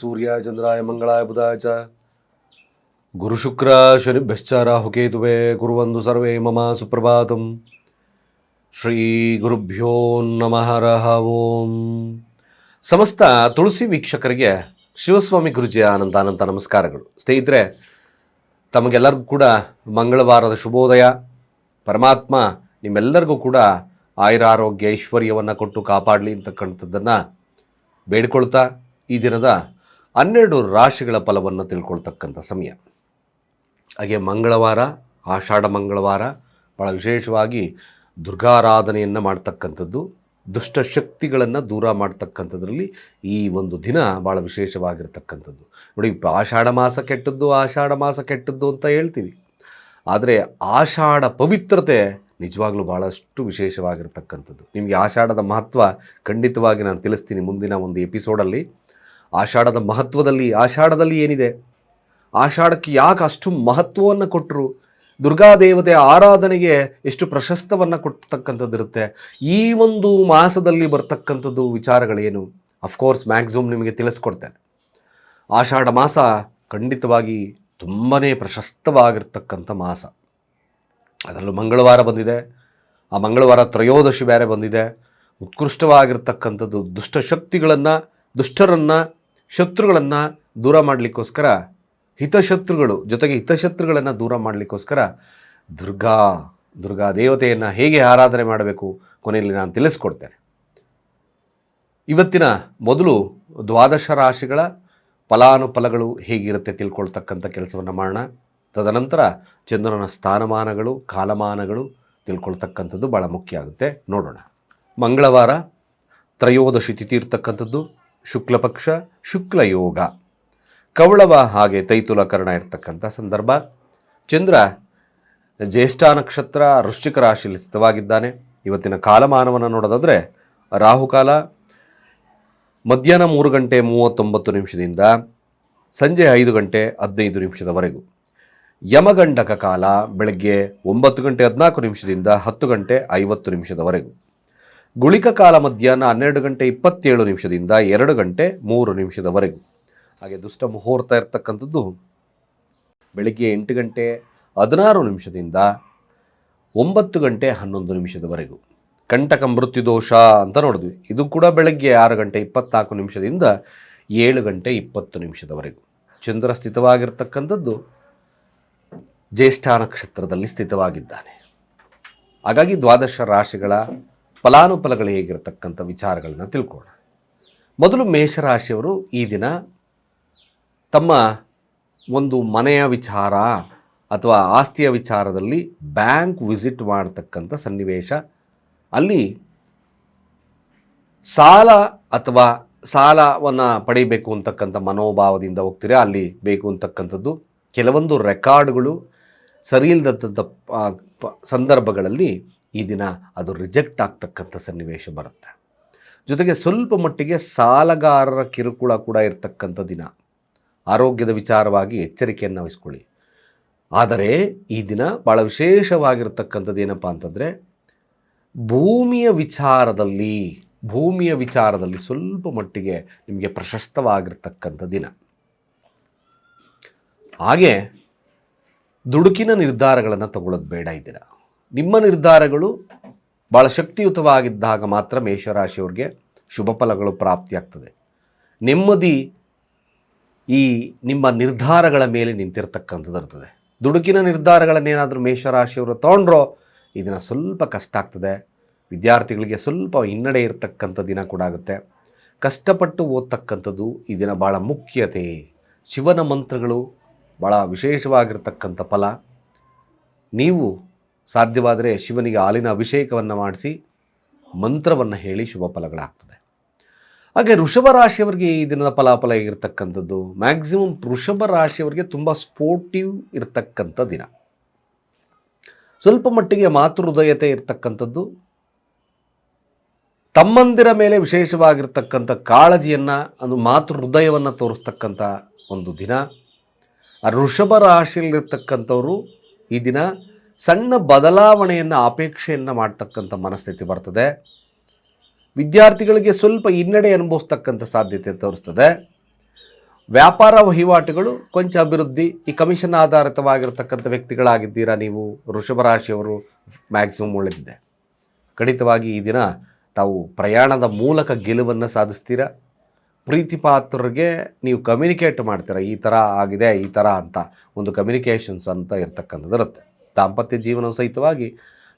ಸೂರ್ಯ, ಚಂದ್ರಾಯ, ಮಂಗಳಾಯ, ಬುಧಾಯ ಚ. ಗುರುಶುಕ್ರ ಶನಿಭ್ಯಶ್ಚ, ರಾಹುಕೇತುವೆ ಕುರುವಂದು ಸರ್ವೇ ಮಮ ಸುಪ್ರಭಾತಂ. ಶ್ರೀ ಗುರುಭ್ಯೋ ನಮಃ ಓಂ. ಸಮಸ್ತ ತುಳಸಿ ವೀಕ್ಷಕರಿಗೆ ಶಿವಸ್ವಾಮಿ ಗುರುಜಿಯ ಅನಂತ ಅನಂತ ನಮಸ್ಕಾರಗಳು. ಸ್ನೇಹಿತರೆ, ತಮಗೆಲ್ಲರಿಗೂ ಕೂಡ ಮಂಗಳವಾರದ ಶುಭೋದಯ. ಪರಮಾತ್ಮ ನಿಮ್ಮೆಲ್ಲರಿಗೂ ಕೂಡ ಆಯುರ ಆರೋಗ್ಯ ಐಶ್ವರ್ಯವನ್ನು ಕೊಟ್ಟು ಕಾಪಾಡಲಿ ಅಂತಕ್ಕಂಥದ್ದನ್ನು ಬೇಡ್ಕೊಳ್ತಾ ಈ ದಿನದ ಹನ್ನೆರಡು ರಾಶಿಗಳ ಫಲವನ್ನು ತಿಳ್ಕೊಳ್ತಕ್ಕಂಥ ಸಮಯ. ಹಾಗೆ ಮಂಗಳವಾರ, ಆಷಾಢ ಮಂಗಳವಾರ ಭಾಳ ವಿಶೇಷವಾಗಿ ದುರ್ಗಾರಾಧನೆಯನ್ನು ಮಾಡ್ತಕ್ಕಂಥದ್ದು ದುಷ್ಟಶಕ್ತಿಗಳನ್ನು ದೂರ ಮಾಡ್ತಕ್ಕಂಥದ್ರಲ್ಲಿ ಈ ಒಂದು ದಿನ ಭಾಳ ವಿಶೇಷವಾಗಿರ್ತಕ್ಕಂಥದ್ದು. ನೋಡಿ ಆಷಾಢ ಮಾಸ ಕೆಟ್ಟದ್ದು, ಆಷಾಢ ಮಾಸ ಕೆಟ್ಟದ್ದು ಅಂತ ಹೇಳ್ತೀವಿ. ಆದರೆ ಆಷಾಢ ಪವಿತ್ರತೆ ನಿಜವಾಗ್ಲೂ ಭಾಳಷ್ಟು ವಿಶೇಷವಾಗಿರ್ತಕ್ಕಂಥದ್ದು. ನಿಮಗೆ ಆಷಾಢದ ಮಹತ್ವ ಖಂಡಿತವಾಗಿ ನಾನು ತಿಳಿಸ್ತೀನಿ ಮುಂದಿನ ಒಂದು ಎಪಿಸೋಡಲ್ಲಿ ಆಷಾಢದ ಮಹತ್ವದಲ್ಲಿ, ಆಷಾಢದಲ್ಲಿ ಏನಿದೆ? ಆಷಾಢಕ್ಕೆ ಯಾಕೆ ಅಷ್ಟು ಮಹತ್ವವನ್ನು ಕೊಟ್ಟರು ದುರ್ಗಾದೇವತೆ ಆರಾಧನೆಗೆ ಎಷ್ಟು ಪ್ರಶಸ್ತವನ್ನು ಕೊಡ್ತಕ್ಕಂಥದ್ದಿರುತ್ತೆ ಈ ಒಂದು ಮಾಸದಲ್ಲಿ ಬರ್ತಕ್ಕಂಥದ್ದು ವಿಚಾರಗಳೇನು? ಅಫ್ಕೋರ್ಸ್ ಮ್ಯಾಕ್ಸಿಮಮ್ ನಿಮಗೆ ತಿಳಿಸ್ಕೊಡ್ತೇನೆ. ಆಷಾಢ ಮಾಸ ಖಂಡಿತವಾಗಿ ತುಂಬಾ ಪ್ರಶಸ್ತವಾಗಿರ್ತಕ್ಕಂಥ ಮಾಸ. ಅದರಲ್ಲೂ ಮಂಗಳವಾರ ಬಂದಿದೆ. ಆ ಮಂಗಳವಾರ ತ್ರಯೋದಶಿ ಬೇರೆ ಬಂದಿದೆ. ಉತ್ಕೃಷ್ಟವಾಗಿರ್ತಕ್ಕಂಥದ್ದು ದುಷ್ಟಶಕ್ತಿಗಳನ್ನು, ದುಷ್ಟರನ್ನು ಶತ್ರುಗಳನ್ನು ದೂರ ಮಾಡಲಿಕ್ಕೋಸ್ಕರ, ಹಿತಶತ್ರುಗಳು, ಜೊತೆಗೆ ಹಿತಶತ್ರುಗಳನ್ನು ದೂರ ಮಾಡಲಿಕ್ಕೋಸ್ಕರ ದುರ್ಗಾ ದುರ್ಗಾ ದೇವತೆಯನ್ನು ಹೇಗೆ ಆರಾಧನೆ ಮಾಡಬೇಕು ಕೊನೆಯಲ್ಲಿ ನಾನು ತಿಳಿಸ್ಕೊಡ್ತೇನೆ. ಇವತ್ತಿನ ಮೊದಲು ದ್ವಾದಶ ರಾಶಿಗಳ ಫಲಾನುಫಲಗಳು ಹೇಗಿರುತ್ತೆ ತಿಳ್ಕೊಳ್ತಕ್ಕಂಥ ಕೆಲಸವನ್ನು ಮಾಡೋಣ. ತದನಂತರ ಚಂದ್ರನ ಸ್ಥಾನಮಾನಗಳು, ಕಾಲಮಾನಗಳು ತಿಳ್ಕೊಳ್ತಕ್ಕಂಥದ್ದು ಭಾಳ ಮುಖ್ಯ ಆಗುತ್ತೆ. ನೋಡೋಣ. ಮಂಗಳವಾರ ತ್ರಯೋದಶಿ ತಿಥಿ ಇರ್ತಕ್ಕಂಥದ್ದು. ಶುಕ್ಲ ಶುಕ್ಲಯೋಗ. ಶುಕ್ಲ ಯೋಗ ಕವಳವ ಹಾಗೆ ತೈತುಲಕರಣ ಇರ್ತಕ್ಕಂಥ ಸಂದರ್ಭ. ಚಂದ್ರ ಜ್ಯೇಷ್ಠ ನಕ್ಷತ್ರ ವೃಶ್ಚಿಕ ರಾಶಿಯಲ್ಲಿ ಸ್ಥಿತವಾಗಿದ್ದಾನೆ. ಇವತ್ತಿನ ಕಾಲಮಾನವನ್ನು ನೋಡೋದಾದರೆ ರಾಹುಕಾಲ ಮಧ್ಯಾಹ್ನ ಮೂರು ಗಂಟೆ ಮೂವತ್ತೊಂಬತ್ತು ನಿಮಿಷದಿಂದ ಸಂಜೆ ಐದು ಗಂಟೆ ಹದಿನೈದು ನಿಮಿಷದವರೆಗೂ. ಯಮಗಂಡಕ ಕಾಲ ಬೆಳಗ್ಗೆ ಒಂಬತ್ತು ಗಂಟೆ ಹದಿನಾಲ್ಕು ನಿಮಿಷದಿಂದ ಹತ್ತು ಗಂಟೆ ಐವತ್ತು ನಿಮಿಷದವರೆಗೂ. ಗುಳಿಕ ಕಾಲ ಮಧ್ಯಾಹ್ನ ಹನ್ನೆರಡು ಗಂಟೆ ಇಪ್ಪತ್ತೇಳು ನಿಮಿಷದಿಂದ ಎರಡು ಗಂಟೆ ಮೂರು ನಿಮಿಷದವರೆಗೂ. ಹಾಗೆ ದುಷ್ಟ ಮುಹೂರ್ತ ಇರ್ತಕ್ಕಂಥದ್ದು ಬೆಳಗ್ಗೆ ಎಂಟು ಗಂಟೆ ಹದಿನಾರು ನಿಮಿಷದಿಂದ ಒಂಬತ್ತು ಗಂಟೆ ಹನ್ನೊಂದು ನಿಮಿಷದವರೆಗೂ. ಕಂಟಕ ಮೃತ್ಯುದೋಷ ಅಂತ ನೋಡಿದ್ವಿ. ಇದು ಕೂಡ ಬೆಳಗ್ಗೆ ಆರು ಗಂಟೆ ಇಪ್ಪತ್ನಾಲ್ಕು ನಿಮಿಷದಿಂದ ಏಳು ಗಂಟೆ ಇಪ್ಪತ್ತು ನಿಮಿಷದವರೆಗೂ. ಚಂದ್ರ ಸ್ಥಿತವಾಗಿರ್ತಕ್ಕಂಥದ್ದು ಜ್ಯೇಷ್ಠ ನಕ್ಷತ್ರದಲ್ಲಿ ಸ್ಥಿತವಾಗಿದ್ದಾನೆ. ಹಾಗಾಗಿ ದ್ವಾದಶ ರಾಶಿಗಳ ಫಲಾನುಫಲಗಳು ಹೇಗಿರತಕ್ಕಂಥ ವಿಚಾರಗಳನ್ನ ತಿಳ್ಕೊಳ್ಳೋಣ. ಮೊದಲು ಮೇಷರಾಶಿಯವರು ಈ ದಿನ ತಮ್ಮ ಒಂದು ಮನೆಯ ವಿಚಾರ ಅಥವಾ ಆಸ್ತಿಯ ವಿಚಾರದಲ್ಲಿ ಬ್ಯಾಂಕ್ ವಿಸಿಟ್ ಮಾಡತಕ್ಕಂಥ ಸನ್ನಿವೇಶ. ಅಲ್ಲಿ ಸಾಲ ಅಥವಾ ಸಾಲವನ್ನು ಪಡಿಬೇಕು ಅಂತಕ್ಕಂಥ ಮನೋಭಾವದಿಂದ ಹೋಗ್ತೀರಾ? ಅಲ್ಲಿ ಬೇಕು ಅಂತಕ್ಕಂಥದ್ದು. ಕೆಲವೊಂದು ರೆಕಾರ್ಡ್ಗಳು ಸರಿ ಇಲ್ಲದಂಥ ಸಂದರ್ಭಗಳಲ್ಲಿ ಈ ದಿನ ಅದು ರಿಜೆಕ್ಟ್ ಆಗ್ತಕ್ಕಂಥ ಸನ್ನಿವೇಶ ಬರುತ್ತೆ. ಜೊತೆಗೆ ಸ್ವಲ್ಪ ಮಟ್ಟಿಗೆ ಸಾಲಗಾರರ ಕಿರುಕುಳ ಕೂಡ ಇರತಕ್ಕಂಥ ದಿನ. ಆರೋಗ್ಯದ ವಿಚಾರವಾಗಿ ಎಚ್ಚರಿಕೆಯನ್ನು ವಹಿಸ್ಕೊಳ್ಳಿ. ಆದರೆ ಈ ದಿನ ಭಾಳ ವಿಶೇಷವಾಗಿರ್ತಕ್ಕಂಥದ್ದು ಏನಪ್ಪ ಅಂತಂದರೆ, ಭೂಮಿಯ ವಿಚಾರದಲ್ಲಿ ಭೂಮಿಯ ವಿಚಾರದಲ್ಲಿ ಸ್ವಲ್ಪ ಮಟ್ಟಿಗೆ ನಿಮಗೆ ಪ್ರಶಸ್ತವಾಗಿರ್ತಕ್ಕಂಥ ದಿನ. ಹಾಗೆ, ದುಡುಕಿನ ನಿರ್ಧಾರಗಳನ್ನು ತಗೊಳ್ಳೋದು ಬೇಡ ಈ ದಿನ. ನಿಮ್ಮ ನಿರ್ಧಾರಗಳು ಭಾಳ ಶಕ್ತಿಯುತವಾಗಿದ್ದಾಗ ಮಾತ್ರ ಮೇಷರಾಶಿಯವ್ರಿಗೆ ಶುಭ ಫಲಗಳು ಪ್ರಾಪ್ತಿಯಾಗ್ತದೆ. ನೆಮ್ಮದಿ ಈ ನಿಮ್ಮ ನಿರ್ಧಾರಗಳ ಮೇಲೆ ನಿಂತಿರ್ತಕ್ಕಂಥದ್ದು ಇರ್ತದೆ. ದುಡುಕಿನ ನಿರ್ಧಾರಗಳನ್ನೇನಾದರೂ ಮೇಷರಾಶಿಯವರು ತೊಗೊಂಡ್ರೋ ಇದನ್ನು ಸ್ವಲ್ಪ ಕಷ್ಟ ಆಗ್ತದೆ. ವಿದ್ಯಾರ್ಥಿಗಳಿಗೆ ಸ್ವಲ್ಪ ಹಿನ್ನಡೆ ಇರತಕ್ಕಂಥ ದಿನ ಕೂಡ ಆಗುತ್ತೆ. ಕಷ್ಟಪಟ್ಟು ಓದ್ತಕ್ಕಂಥದ್ದು ಈ ದಿನ ಭಾಳ ಮುಖ್ಯತೆ. ಶಿವನ ಮಂತ್ರಗಳು ಭಾಳ ವಿಶೇಷವಾಗಿರ್ತಕ್ಕಂಥ ಫಲ. ನೀವು ಸಾಧ್ಯವಾದರೆ ಶಿವನಿಗೆ ಹಾಲಿನ ಅಭಿಷೇಕವನ್ನು ಮಾಡಿಸಿ ಮಂತ್ರವನ್ನು ಹೇಳಿ ಶುಭ ಫಲಗಳಾಗ್ತದೆ. ಹಾಗೆ ಋಷಭ ರಾಶಿಯವರಿಗೆ ಈ ದಿನದ ಫಲಾಫಲ ಇರತಕ್ಕಂಥದ್ದು ಮ್ಯಾಕ್ಸಿಮಮ್ ಋಷಭ ರಾಶಿಯವರಿಗೆ ತುಂಬ ಸ್ಪೋರ್ಟಿವ್ ಇರತಕ್ಕಂಥ ದಿನ. ಸ್ವಲ್ಪ ಮಟ್ಟಿಗೆ ಮಾತೃಹೃದಯತೆ ಇರತಕ್ಕಂಥದ್ದು. ತಮ್ಮಂದಿರ ಮೇಲೆ ವಿಶೇಷವಾಗಿರ್ತಕ್ಕಂಥ ಕಾಳಜಿಯನ್ನು, ಅದು ಮಾತೃ ಹೃದಯವನ್ನು ತೋರಿಸ್ತಕ್ಕಂಥ ಒಂದು ದಿನ. ಆ ವೃಷಭ ರಾಶಿಯಲ್ಲಿರ್ತಕ್ಕಂಥವರು ಈ ದಿನ ಸಣ್ಣ ಬದಲಾವಣೆಯನ್ನು ಅಪೇಕ್ಷೆಯನ್ನು ಮಾಡ್ತಕ್ಕಂಥ ಮನಸ್ಥಿತಿ ಬರ್ತದೆ. ವಿದ್ಯಾರ್ಥಿಗಳಿಗೆ ಸ್ವಲ್ಪ ಹಿನ್ನಡೆ ಅನುಭವಿಸ್ತಕ್ಕಂಥ ಸಾಧ್ಯತೆ ತೋರಿಸ್ತದೆ. ವ್ಯಾಪಾರ ವಹಿವಾಟುಗಳು ಕೊಂಚ ಅಭಿವೃದ್ಧಿ, ಈ ಕಮಿಷನ್ ಆಧಾರಿತವಾಗಿರ್ತಕ್ಕಂಥ ವ್ಯಕ್ತಿಗಳಾಗಿದ್ದೀರಾ ನೀವು? ಋಷಭ ರಾಶಿಯವರು ಮ್ಯಾಕ್ಸಿಮಮ್ ಉಳಿದಿದೆ ಖಂಡಿತವಾಗಿ ಈ ದಿನ ತಾವು ಪ್ರಯಾಣದ ಮೂಲಕ ಗೆಲುವನ್ನು ಸಾಧಿಸ್ತೀರಾ? ಪ್ರೀತಿ ಪಾತ್ರರಿಗೆ ನೀವು ಕಮ್ಯುನಿಕೇಟ್ ಮಾಡ್ತೀರಾ, ಈ ಥರ ಆಗಿದೆ, ಈ ಥರ ಅಂತ, ಒಂದು ಕಮ್ಯುನಿಕೇಷನ್ಸ್ ಅಂತ ಇರ್ತಕ್ಕಂಥದ್ದು ಇರುತ್ತೆ. ದಾಂಪತ್ಯ ಜೀವನ ಸಹಿತವಾಗಿ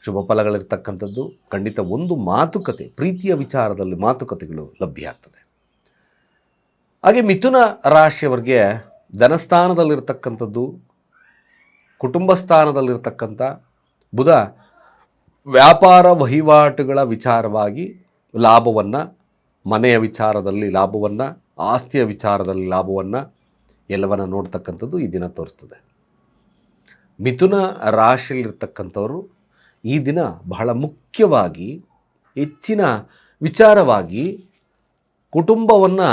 ಶುಭ ಫಲಗಳಿರ್ತಕ್ಕಂಥದ್ದು ಖಂಡಿತ ಒಂದು ಮಾತುಕತೆ, ಪ್ರೀತಿಯ ವಿಚಾರದಲ್ಲಿ ಮಾತುಕತೆಗಳು ಲಭ್ಯ ಆಗ್ತದೆ. ಹಾಗೆ ಮಿಥುನ ರಾಶಿಯವರಿಗೆ ಧನಸ್ಥಾನದಲ್ಲಿರ್ತಕ್ಕಂಥದ್ದು ಕುಟುಂಬ ಸ್ಥಾನದಲ್ಲಿರ್ತಕ್ಕಂಥ ಬುಧ ವ್ಯಾಪಾರ ವಹಿವಾಟುಗಳ ವಿಚಾರವಾಗಿ ಲಾಭವನ್ನು, ಮನೆಯ ವಿಚಾರದಲ್ಲಿ ಲಾಭವನ್ನು, ಆಸ್ತಿಯ ವಿಚಾರದಲ್ಲಿ ಲಾಭವನ್ನು ಎಲ್ಲವನ್ನು ನೋಡ್ತಕ್ಕಂಥದ್ದು ಈ ದಿನ ತೋರಿಸ್ತದೆ. ಮಿಥುನ ರಾಶಿಯಲ್ಲಿರ್ತಕ್ಕಂಥವರು ಈ ದಿನ ಬಹಳ ಮುಖ್ಯವಾಗಿ, ಹೆಚ್ಚಿನ ವಿಚಾರವಾಗಿ ಕುಟುಂಬವನ್ನು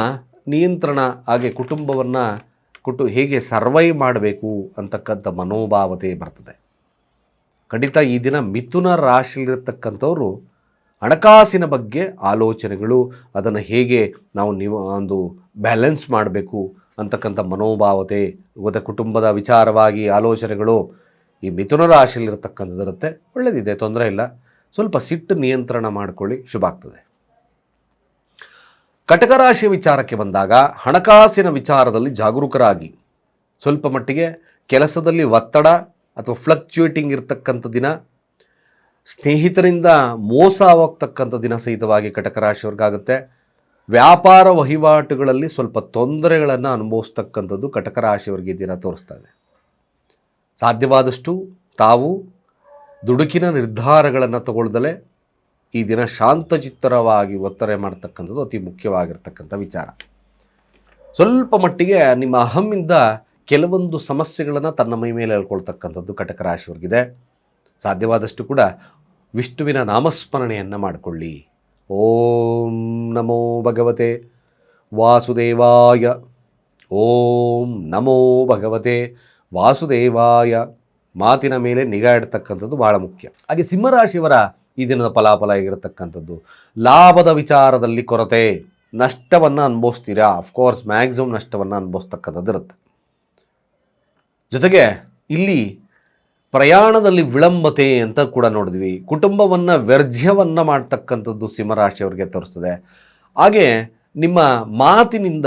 ನಿಯಂತ್ರಣ ಹಾಗೆ ಕುಟುಂಬವನ್ನು ಕೊಟ್ಟು ಹೇಗೆ ಸರ್ವೈವ್ ಮಾಡಬೇಕು ಅಂತಕ್ಕಂಥ ಮನೋಭಾವತೆ ಬರ್ತದೆ. ಖಂಡಿತ ಈ ದಿನ ಮಿಥುನ ರಾಶಿಯಲ್ಲಿರ್ತಕ್ಕಂಥವರು ಹಣಕಾಸಿನ ಬಗ್ಗೆ ಆಲೋಚನೆಗಳು, ಅದನ್ನು ಹೇಗೆ ನಾವು ನಿವ ಒಂದು ಬ್ಯಾಲೆನ್ಸ್ ಮಾಡಬೇಕು ಅಂತಕ್ಕಂಥ ಮನೋಭಾವತೆ ಮತ್ತು ಕುಟುಂಬದ ವಿಚಾರವಾಗಿ ಆಲೋಚನೆಗಳು ಈ ಮಿಥುನ ರಾಶಿಯಲ್ಲಿರ್ತಕ್ಕಂಥದ್ದಿರುತ್ತೆ. ಒಳ್ಳೆಯದಿದೆ ತೊಂದರೆ ಇಲ್ಲ. ಸ್ವಲ್ಪ ಸಿಟ್ಟು ನಿಯಂತ್ರಣ ಮಾಡಿಕೊಳ್ಳಿ, ಶುಭ ಆಗ್ತದೆ. ಕಟಕ ರಾಶಿಯ ವಿಚಾರಕ್ಕೆ ಬಂದಾಗ ಹಣಕಾಸಿನ ವಿಚಾರದಲ್ಲಿ ಜಾಗರೂಕರಾಗಿ, ಸ್ವಲ್ಪ ಮಟ್ಟಿಗೆ ಕೆಲಸದಲ್ಲಿ ಒತ್ತಡ ಅಥವಾ ಫ್ಲಕ್ಚುಯೇಟಿಂಗ್ ಇರತಕ್ಕಂಥ ದಿನ, ಸ್ನೇಹಿತರಿಂದ ಮೋಸ ಹೋಗ್ತಕ್ಕಂಥ ದಿನ ಸಹಿತವಾಗಿ ಕಟಕ ರಾಶಿಯವ್ರಿಗಾಗುತ್ತೆ. ವ್ಯಾಪಾರ ವಹಿವಾಟುಗಳಲ್ಲಿ ಸ್ವಲ್ಪ ತೊಂದರೆಗಳನ್ನು ಅನುಭವಿಸ್ತಕ್ಕಂಥದ್ದು ಕಟಕ ರಾಶಿಯವರಿಗೆ ದಿನ ತೋರಿಸ್ತಾ ಸಾಧ್ಯವಾದಷ್ಟು ತಾವು ದುಡುಕಿನ ನಿರ್ಧಾರಗಳನ್ನು ತಗೊಳ್ದಲೇ ಈ ದಿನ ಶಾಂತಚಿತ್ತರವಾಗಿ ಒತ್ತರೆ ಮಾಡ್ತಕ್ಕಂಥದ್ದು ಅತಿ ಮುಖ್ಯವಾಗಿರ್ತಕ್ಕಂಥ ವಿಚಾರ. ಸ್ವಲ್ಪ ಮಟ್ಟಿಗೆ ನಿಮ್ಮ ಅಹಮ್ಮಿಂದ ಕೆಲವೊಂದು ಸಮಸ್ಯೆಗಳನ್ನು ತನ್ನ ಮೈ ಮೇಲೆ ಹೇಳ್ಕೊಳ್ತಕ್ಕಂಥದ್ದು ಕಟಕ ರಾಶಿಯವರಿಗಿದೆ ಸಾಧ್ಯವಾದಷ್ಟು ಕೂಡ ವಿಷ್ಣುವಿನ ನಾಮಸ್ಮರಣೆಯನ್ನು ಮಾಡಿಕೊಳ್ಳಿ. ಓಂ ನಮೋ ಭಗವತೆ. ವಾಸುದೇವಾಯ. ಓಂ ನಮೋ ಭಗವತೆ. ವಾಸುದೇವಾಯ. ಮಾತಿನ ಮೇಲೆ ನಿಗಾ ಇಡ್ತಕ್ಕಂಥದ್ದು ಬಹಳ ಮುಖ್ಯ. ಹಾಗೆ ಸಿಂಹರಾಶಿಯವರ ಈ ದಿನದ ಫಲಾಫಲ ಆಗಿರತಕ್ಕಂಥದ್ದು ಲಾಭದ ವಿಚಾರದಲ್ಲಿ ಕೊರತೆ. ನಷ್ಟವನ್ನು ಅನುಭವಿಸ್ತೀರಾ? ಅಫ್ಕೋರ್ಸ್ ಮ್ಯಾಕ್ಸಿಮಮ್ ನಷ್ಟವನ್ನು ಅನುಭವಿಸ್ತಕ್ಕಂಥದ್ದು ಇರುತ್ತೆ ಜೊತೆಗೆ ಇಲ್ಲಿ ಪ್ರಯಾಣದಲ್ಲಿ ವಿಳಂಬತೆ ಅಂತ ಕೂಡ ನೋಡಿದ್ವಿ. ಕುಟುಂಬವನ್ನು ವ್ಯರ್ಜ್ಯವನ್ನು ಮಾಡ್ತಕ್ಕಂಥದ್ದು ಸಿಂಹರಾಶಿಯವರಿಗೆ ತೋರಿಸ್ತದೆ. ಹಾಗೆ ನಿಮ್ಮ ಮಾತಿನಿಂದ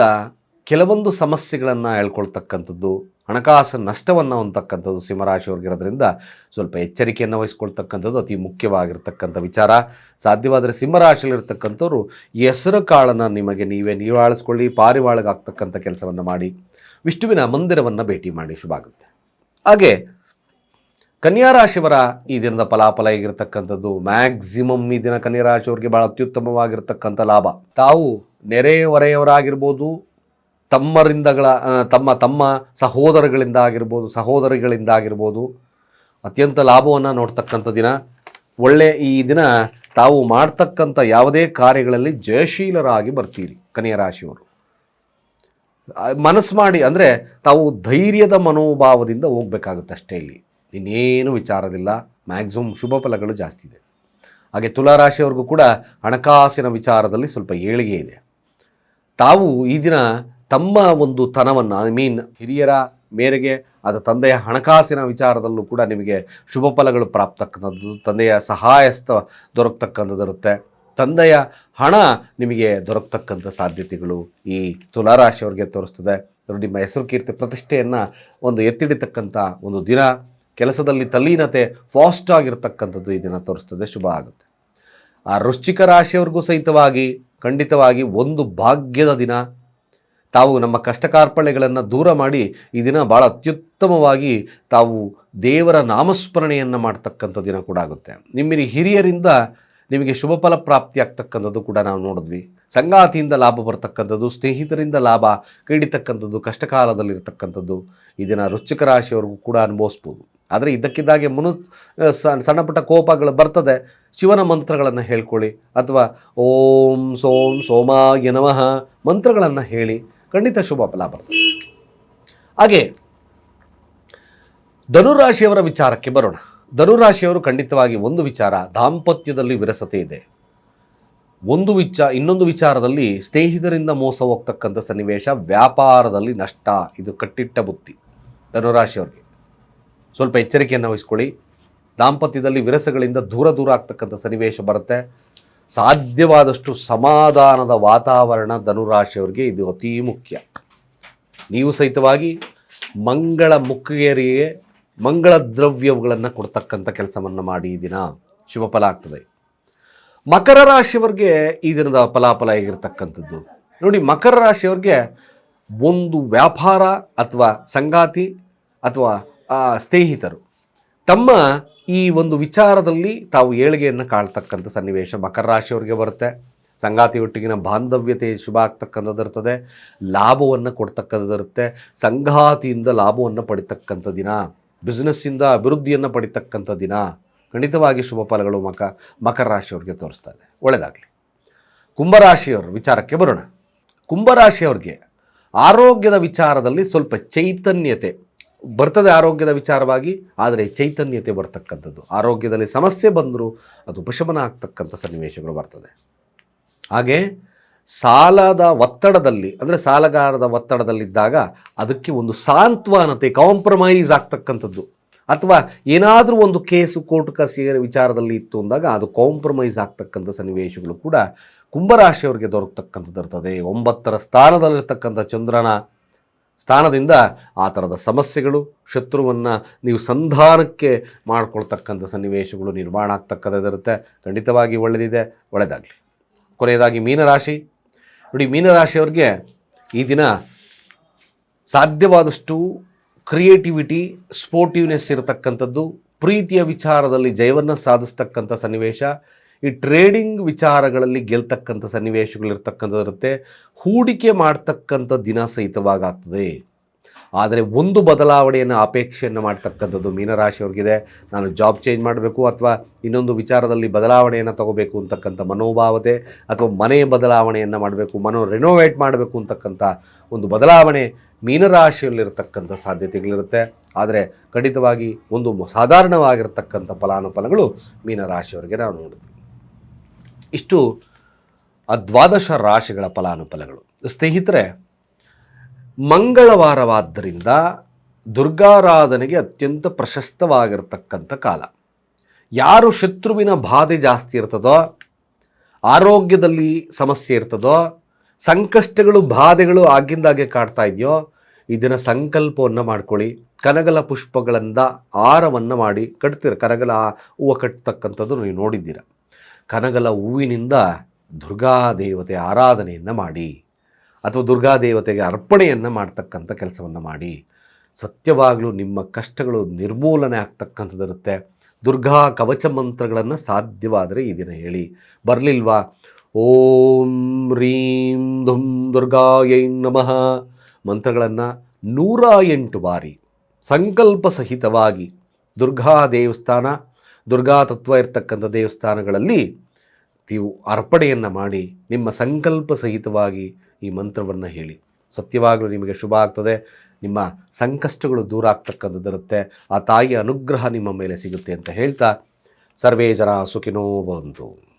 ಕೆಲವೊಂದು ಸಮಸ್ಯೆಗಳನ್ನು ಹೇಳ್ಕೊಳ್ತಕ್ಕಂಥದ್ದು, ಹಣಕಾಸು ನಷ್ಟವನ್ನು ಹೊಂದಕ್ಕಂಥದ್ದು ಸಿಂಹರಾಶಿಯವ್ರಿಗಿರೋದ್ರಿಂದ ಸ್ವಲ್ಪ ಎಚ್ಚರಿಕೆಯನ್ನು ವಹಿಸ್ಕೊಳ್ತಕ್ಕಂಥದ್ದು ಅತಿ ಮುಖ್ಯವಾಗಿರ್ತಕ್ಕಂಥ ವಿಚಾರ. ಸಾಧ್ಯವಾದರೆ ಸಿಂಹರಾಶಿಯಲ್ಲಿರ್ತಕ್ಕಂಥವ್ರು ಹೆಸರು ಕಾಳನ್ನು ನಿಮಗೆ ನೀವೇ ನೀವಾಳಿಸ್ಕೊಳ್ಳಿ, ಪಾರಿವಾಳಗಾಗ್ತಕ್ಕಂಥ ಕೆಲಸವನ್ನು ಮಾಡಿ. ವಿಷ್ಣುವಿನ ಮಂದಿರವನ್ನು ಭೇಟಿ ಮಾಡಿ. ಶುಭ ಆಗುತ್ತೆ ಹಾಗೆ ಕನ್ಯಾ ರಾಶಿಯವರ ಈ ದಿನದ ಫಲಾಫಲ ಹೇಗಿರ್ತಕ್ಕಂಥದ್ದು? ಮ್ಯಾಕ್ಸಿಮಮ್ ಈ ದಿನ ಕನ್ಯಾ ರಾಶಿಯವರಿಗೆ ಬಹಳ ಅತ್ಯುತ್ತಮವಾಗಿರ್ತಕ್ಕಂಥ ಲಾಭ. ತಾವು ನೆರೆಹೊರೆಯವರಾಗಿರ್ಬೋದು, ತಮ್ಮರಿಂದಗಳ ತಮ್ಮ ತಮ್ಮ ಸಹೋದರಗಳಿಂದ ಆಗಿರ್ಬೋದು, ಸಹೋದರಿಗಳಿಂದ ಆಗಿರ್ಬೋದು, ಅತ್ಯಂತ ಲಾಭವನ್ನು ನೋಡ್ತಕ್ಕಂಥ ದಿನ. ಒಳ್ಳೆ ಈ ದಿನ ತಾವು ಮಾಡ್ತಕ್ಕಂಥ ಯಾವುದೇ ಕಾರ್ಯಗಳಲ್ಲಿ ಜಯಶೀಲರಾಗಿ ಬರ್ತೀರಿ ಕನ್ಯಾ ರಾಶಿಯವರು ಮನಸ್ಸು ಮಾಡಿ, ಅಂದರೆ ತಾವು ಧೈರ್ಯದ ಮನೋಭಾವದಿಂದ ಹೋಗ್ಬೇಕಾಗುತ್ತೆ ಅಷ್ಟೇ ಇಲ್ಲಿ. ಇನ್ನೇನು ವಿಚಾರದಿಲ್ಲ. ಮ್ಯಾಕ್ಸಿಮಮ್ ಶುಭ ಫಲಗಳು ಜಾಸ್ತಿ ಇದೆ. ಹಾಗೆ ತುಲಾರಾಶಿಯವ್ರಿಗೂ ಕೂಡ ಹಣಕಾಸಿನ ವಿಚಾರದಲ್ಲಿ ಸ್ವಲ್ಪ ಏಳಿಗೆ ಇದೆ. ತಾವು ಈ ದಿನ ತಮ್ಮ ಒಂದು ತನವನ್ನು ಐ ಮೀನ್ ಹಿರಿಯರ ಮೇರೆಗೆ ಅದು ತಂದೆಯ ಹಣಕಾಸಿನ ವಿಚಾರದಲ್ಲೂ ಕೂಡ ನಿಮಗೆ ಶುಭ ಫಲಗಳು ಪ್ರಾಪ್ತಕ್ಕಂಥದ್ದು, ತಂದೆಯ ಸಹಾಯಸ್ಥ ದೊರಕ್ತಕ್ಕಂಥದ್ದಿರುತ್ತೆ ತಂದೆಯ ಹಣ ನಿಮಗೆ ದೊರಕ್ತಕ್ಕಂಥ ಸಾಧ್ಯತೆಗಳು ಈ ತುಲಾರಾಶಿಯವ್ರಿಗೆ ತೋರಿಸ್ತದೆ. ನಿಮ್ಮ ಹೆಸರು ಕೀರ್ತಿ ಪ್ರತಿಷ್ಠೆಯನ್ನು ಒಂದು ಎತ್ತಿಡಿತಕ್ಕಂಥ ಒಂದು ದಿನ. ಕೆಲಸದಲ್ಲಿ ತಲ್ಲೀನತೆ ಫಾಸ್ಟ್ ಆಗಿರ್ತಕ್ಕಂಥದ್ದು ಈ ದಿನ ತೋರಿಸ್ತದೆ. ಶುಭ ಆಗುತ್ತೆ. ಆ ವೃಶ್ಚಿಕ ರಾಶಿಯವ್ರಿಗೂ ಸಹಿತವಾಗಿ, ಖಂಡಿತವಾಗಿ ಒಂದು ಭಾಗ್ಯದ ದಿನ. ತಾವು ನಮ್ಮ ಕಷ್ಟ ಕಾರ್ಪಣ್ಯಗಳನ್ನು ದೂರ ಮಾಡಿ ಈ ದಿನ ಭಾಳ ಅತ್ಯುತ್ತಮವಾಗಿ ತಾವು ದೇವರ ನಾಮಸ್ಮರಣೆಯನ್ನು ಮಾಡ್ತಕ್ಕಂಥ ದಿನ ಕೂಡ ಆಗುತ್ತೆ. ನಿಮ್ಮ ಹಿರಿಯರಿಂದ ನಿಮಗೆ ಶುಭ ಫಲ ಪ್ರಾಪ್ತಿ ಆಗ್ತಕ್ಕಂಥದ್ದು ಕೂಡ ನಾವು ನೋಡಿದ್ವಿ. ಸಂಗಾತಿಯಿಂದ ಲಾಭ ಬರ್ತಕ್ಕಂಥದ್ದು, ಸ್ನೇಹಿತರಿಂದ ಲಾಭ ಕೀಡಿತಕ್ಕಂಥದ್ದು ಕಷ್ಟಕಾಲದಲ್ಲಿರ್ತಕ್ಕಂಥದ್ದು ಈ ದಿನ ವೃಶ್ಚಿಕ ರಾಶಿಯವ್ರಿಗೂ ಕೂಡ ಅನುಭವಿಸ್ಬೋದು. ಆದರೆ ಇದ್ದಕ್ಕಿದ್ದಾಗೆ ಮುನು ಸಣ್ಣ ಪುಟ್ಟ ಕೋಪಗಳು ಬರ್ತದೆ. ಶಿವನ ಮಂತ್ರಗಳನ್ನು ಹೇಳ್ಕೊಳ್ಳಿ. ಅಥವಾ ಓಂ ಸೋಂ ಸೋಮಾಯ ನಮಃ ಮಂತ್ರಗಳನ್ನು ಹೇಳಿ. ಖಂಡಿತ ಶುಭ ಫಲ ಬರ್ತದೆ. ಹಾಗೆ, ಧನುರಾಶಿಯವರ ವಿಚಾರಕ್ಕೆ ಬರೋಣ. ಧನುರಾಶಿಯವರು ಖಂಡಿತವಾಗಿ ಒಂದು ವಿಚಾರ, ದಾಂಪತ್ಯದಲ್ಲಿ ವಿರಸತೆ ಇದೆ. ಒಂದು ವಿಚ, ಇನ್ನೊಂದು ವಿಚಾರದಲ್ಲಿ ಸ್ನೇಹಿತರಿಂದ ಮೋಸ ಹೋಗ್ತಕ್ಕಂಥ ಸನ್ನಿವೇಶ ವ್ಯಾಪಾರದಲ್ಲಿ ನಷ್ಟ. ಇದು ಕಟ್ಟಿಟ್ಟ ಬುತ್ತಿ ಧನುರಾಶಿಯವ್ರಿಗೆ. ಸ್ವಲ್ಪ ಎಚ್ಚರಿಕೆಯನ್ನು ವಹಿಸ್ಕೊಳ್ಳಿ. ದಾಂಪತ್ಯದಲ್ಲಿ ವಿರಸಗಳಿಂದ ದೂರ ದೂರ ಆಗ್ತಕ್ಕಂಥ ಸನ್ನಿವೇಶ ಬರುತ್ತೆ. ಸಾಧ್ಯವಾದಷ್ಟು ಸಮಾಧಾನದ ವಾತಾವರಣ ಧನುರಾಶಿಯವರಿಗೆ ಇದು ಅತೀ ಮುಖ್ಯ. ನೀವು ಸಹಿತವಾಗಿ ಮಂಗಳ ಮುಖಿಯರಿಗೆ ಮಂಗಳ ದ್ರವ್ಯಗಳನ್ನು ಕೊಡ್ತಕ್ಕಂಥ ಕೆಲಸವನ್ನು ಮಾಡಿ ಈ ದಿನ. ಶುಭ ಫಲ ಆಗ್ತದೆ. ಮಕರ ರಾಶಿಯವರಿಗೆ ಈ ದಿನದ ಫಲಾಫಲ ಹೇಗಿರ್ತಕ್ಕಂಥದ್ದು? ನೋಡಿ, ಮಕರ ರಾಶಿಯವ್ರಿಗೆ ಒಂದು ವ್ಯಾಪಾರ ಅಥವಾ ಸಂಗಾತಿ ಅಥವಾ ಸ್ನೇಹಿತರು. ತಮ್ಮ ಈ ಒಂದು ವಿಚಾರದಲ್ಲಿ ತಾವು ಏಳಿಗೆಯನ್ನು ಕಾಳ್ತಕ್ಕಂಥ ಸನ್ನಿವೇಶ ಮಕರ ರಾಶಿಯವರಿಗೆ ಬರುತ್ತೆ. ಸಂಗಾತಿಯೊಟ್ಟಿಗಿನ ಬಾಂಧವ್ಯತೆ ಶುಭ ಆಗ್ತಕ್ಕಂಥದ್ದು ಇರ್ತದೆ ಲಾಭವನ್ನು ಕೊಡ್ತಕ್ಕಂಥದ್ದು ಇರುತ್ತೆ ಸಂಗಾತಿಯಿಂದ ಲಾಭವನ್ನು ಪಡಿತಕ್ಕಂಥ ದಿನ. ಬಿಸ್ನೆಸ್ಸಿಂದ ಅಭಿವೃದ್ಧಿಯನ್ನು ಪಡಿತಕ್ಕಂಥ ದಿನ. ಖಂಡಿತವಾಗಿ ಶುಭ ಫಲಗಳು ಮಕ, ಮಕರ ರಾಶಿಯವ್ರಿಗೆ ತೋರಿಸ್ತಾ ಇದೆ ಒಳ್ಳೆಯದಾಗಲಿ ಕುಂಭರಾಶಿಯವರು, ವಿಚಾರಕ್ಕೆ ಬರೋಣ. ಕುಂಭರಾಶಿಯವ್ರಿಗೆ ಆರೋಗ್ಯದ ವಿಚಾರದಲ್ಲಿ ಸ್ವಲ್ಪ ಚೈತನ್ಯತೆ. ಬರ್ತದೆ ಆರೋಗ್ಯದ ವಿಚಾರವಾಗಿ, ಆದರೆ ಚೈತನ್ಯತೆ ಬರ್ತಕ್ಕಂಥದ್ದು. ಆರೋಗ್ಯದಲ್ಲಿ ಸಮಸ್ಯೆ ಬಂದರೂ ಅದು ಉಪಶಮನ ಆಗ್ತಕ್ಕಂಥ ಸನ್ನಿವೇಶಗಳು ಬರ್ತದೆ. ಹಾಗೆ ಸಾಲದ ಒತ್ತಡದಲ್ಲಿ, ಅಂದರೆ ಸಾಲಗಾರದ ಒತ್ತಡದಲ್ಲಿದ್ದಾಗ ಅದಕ್ಕೆ ಒಂದು ಸಾಂತ್ವನತೆ ಕಾಂಪ್ರಮೈಸ್ ಆಗ್ತಕ್ಕಂಥದ್ದು. ಅಥವಾ ಏನಾದರೂ ಒಂದು ಕೇಸು, ಕೋರ್ಟ್ ಕಸಿಯ ವಿಚಾರದಲ್ಲಿ ಇತ್ತು ಅಂದಾಗ ಅದು ಕಾಂಪ್ರಮೈಸ್ ಆಗ್ತಕ್ಕಂಥ ಸನ್ನಿವೇಶಗಳು ಕೂಡ ಕುಂಭರಾಶಿಯವರಿಗೆ ದೊರಕತಕ್ಕಂಥದ್ದು ಇರ್ತದೆ. ಒಂಬತ್ತರ ಸ್ಥಾನದಲ್ಲಿರ್ತಕ್ಕಂಥ ಚಂದ್ರನ ಸ್ಥಾನದಿಂದ ಆ ಥರದ ಸಮಸ್ಯೆಗಳು, ಶತ್ರುವನ್ನು ನೀವು ಸಂಧಾನಕ್ಕೆ ಮಾಡಿಕೊಳ್ತಕ್ಕಂಥ ಸನ್ನಿವೇಶಗಳು ನಿರ್ಮಾಣ ಆಗ್ತಕ್ಕಂಥದ್ದಿರುತ್ತೆ. ಖಂಡಿತವಾಗಿ ಒಳ್ಳೆಯದಿದೆ ಒಳ್ಳೆಯದಾಗಲಿ ಕೊನೆಯದಾಗಿ ಮೀನರಾಶಿ. ನೋಡಿ ಮೀನರಾಶಿಯವ್ರಿಗೆ ಈ ದಿನ ಸಾಧ್ಯವಾದಷ್ಟು ಕ್ರಿಯೇಟಿವಿಟಿ, ಸ್ಪೋರ್ಟಿವ್ನೆಸ್ ಇರತಕ್ಕಂಥದ್ದು, ಪ್ರೀತಿಯ ವಿಚಾರದಲ್ಲಿ ಜಯವನ್ನು ಸಾಧಿಸ್ತಕ್ಕಂಥ ಸನ್ನಿವೇಶ. ಈ ಟ್ರೇಡಿಂಗ್ ವಿಚಾರಗಳಲ್ಲಿ ಗೆಲ್ತಕ್ಕಂಥ ಸನ್ನಿವೇಶಗಳಿರ್ತಕ್ಕಂಥದ್ದು ಇರುತ್ತೆ. ಹೂಡಿಕೆ ಮಾಡ್ತಕ್ಕಂಥ ದಿನ ಸಹಿತವಾಗ್ತದೆ ಆದರೆ ಒಂದು ಬದಲಾವಣೆಯನ್ನು ಅಪೇಕ್ಷೆಯನ್ನು ಮಾಡ್ತಕ್ಕಂಥದ್ದು ಮೀನರಾಶಿಯವ್ರಿಗಿದೆ ನಾನು ಜಾಬ್ ಚೇಂಜ್ ಮಾಡಬೇಕು ಅಥವಾ ಇನ್ನೊಂದು ವಿಚಾರದಲ್ಲಿ ಬದಲಾವಣೆಯನ್ನು ತಗೋಬೇಕು ಅಂತಕ್ಕಂಥ ಮನೋಭಾವತೆ ಅಥವಾ ಮನೆ ಬದಲಾವಣೆಯನ್ನು ಮಾಡಬೇಕು, ಮನೋ ರೆನೋವೇಟ್ ಮಾಡಬೇಕು ಅಂತಕ್ಕಂಥ ಒಂದು ಬದಲಾವಣೆ ಮೀನರಾಶಿಯಲ್ಲಿರತಕ್ಕಂಥ ಸಾಧ್ಯತೆಗಳಿರುತ್ತೆ. ಆದರೆ ಖಂಡಿತವಾಗಿ ಒಂದು ಸಾಧಾರಣವಾಗಿರ್ತಕ್ಕಂಥ ಫಲಾನುಫಲಗಳು ಮೀನರಾಶಿಯವರಿಗೆ ನಾವು ನೋಡಿದ್ವಿ ಇಷ್ಟು ಆ ದ್ವಾದಶ ರಾಶಿಗಳ ಫಲಾನುಫಲಗಳು. ಸ್ನೇಹಿತರೆ, ಮಂಗಳವಾರವಾದ್ದರಿಂದ ದುರ್ಗಾರಾಧನೆಗೆ ಅತ್ಯಂತ ಪ್ರಶಸ್ತವಾಗಿರ್ತಕ್ಕಂಥ ಕಾಲ. ಯಾರು ಶತ್ರುವಿನ ಬಾಧೆ ಜಾಸ್ತಿ ಇರ್ತದೋ, ಆರೋಗ್ಯದಲ್ಲಿ ಸಮಸ್ಯೆ ಇರ್ತದೋ, ಸಂಕಷ್ಟಗಳು, ಬಾಧೆಗಳು ಆಗಿಂದಾಗೆ ಕಾಡ್ತಾ ಇದೆಯೋ ಇದನ್ನು ಸಂಕಲ್ಪವನ್ನು ಮಾಡ್ಕೊಳ್ಳಿ. ಕನಗಲ ಪುಷ್ಪಗಳಿಂದ ಹಾರವನ್ನು ಮಾಡಿ ಕಟ್ತೀರ. ಕನಗಲ ಹೂವು ಕಟ್ತಕ್ಕಂಥದ್ದು ನೀವು ನೋಡಿದ್ದೀರ. ಕನಗಲ ಹೂವಿನಿಂದ ದುರ್ಗಾ ದೇವತೆ ಆರಾಧನೆಯನ್ನು ಮಾಡಿ ಅಥವಾ ದುರ್ಗಾ ದೇವತೆಗೆ ಅರ್ಪಣೆಯನ್ನು ಮಾಡ್ತಕ್ಕಂಥ ಕೆಲಸವನ್ನು ಮಾಡಿ. ಸತ್ಯವಾಗಲೂ ನಿಮ್ಮ ಕಷ್ಟಗಳು ನಿರ್ಮೂಲನೆ ಆಗ್ತಕ್ಕಂಥದ್ದಿರುತ್ತೆ ದುರ್ಗಾ ಕವಚ ಮಂತ್ರಗಳನ್ನು ಸಾಧ್ಯವಾದರೆ ಈ ದಿನ ಹೇಳಿ. ಬರಲಿಲ್ವಾ? ಓಂ ರೀಂ ಧುಂ ದುರ್ಗಾಯೈ ನಮಃ. ಮಂತ್ರಗಳನ್ನು ನೂರ ಎಂಟು ಬಾರಿ ಸಂಕಲ್ಪ ಸಹಿತವಾಗಿ ದುರ್ಗಾ ದೇವಸ್ಥಾನ ದುರ್ಗಾ ತತ್ವ ಇರ್ತಕ್ಕಂಥ ದೇವಸ್ಥಾನಗಳಲ್ಲಿ ನೀವು ಅರ್ಪಣೆಯನ್ನು ಮಾಡಿ ನಿಮ್ಮ ಸಂಕಲ್ಪ ಸಹಿತವಾಗಿ ಈ ಮಂತ್ರವನ್ನು ಹೇಳಿ. ಸತ್ಯವಾಗಲೂ ನಿಮಗೆ ಶುಭ ಆಗ್ತದೆ. ನಿಮ್ಮ ಸಂಕಷ್ಟಗಳು ದೂರ ಆಗ್ತಕ್ಕಂಥದ್ದಿರುತ್ತೆ. ಆ ತಾಯಿಯ ಅನುಗ್ರಹ ನಿಮ್ಮ ಮೇಲೆ ಸಿಗುತ್ತೆ ಅಂತ ಹೇಳ್ತಾ ಸರ್ವೇ ಜನ ಸುಖಿನೋ ಬಂತು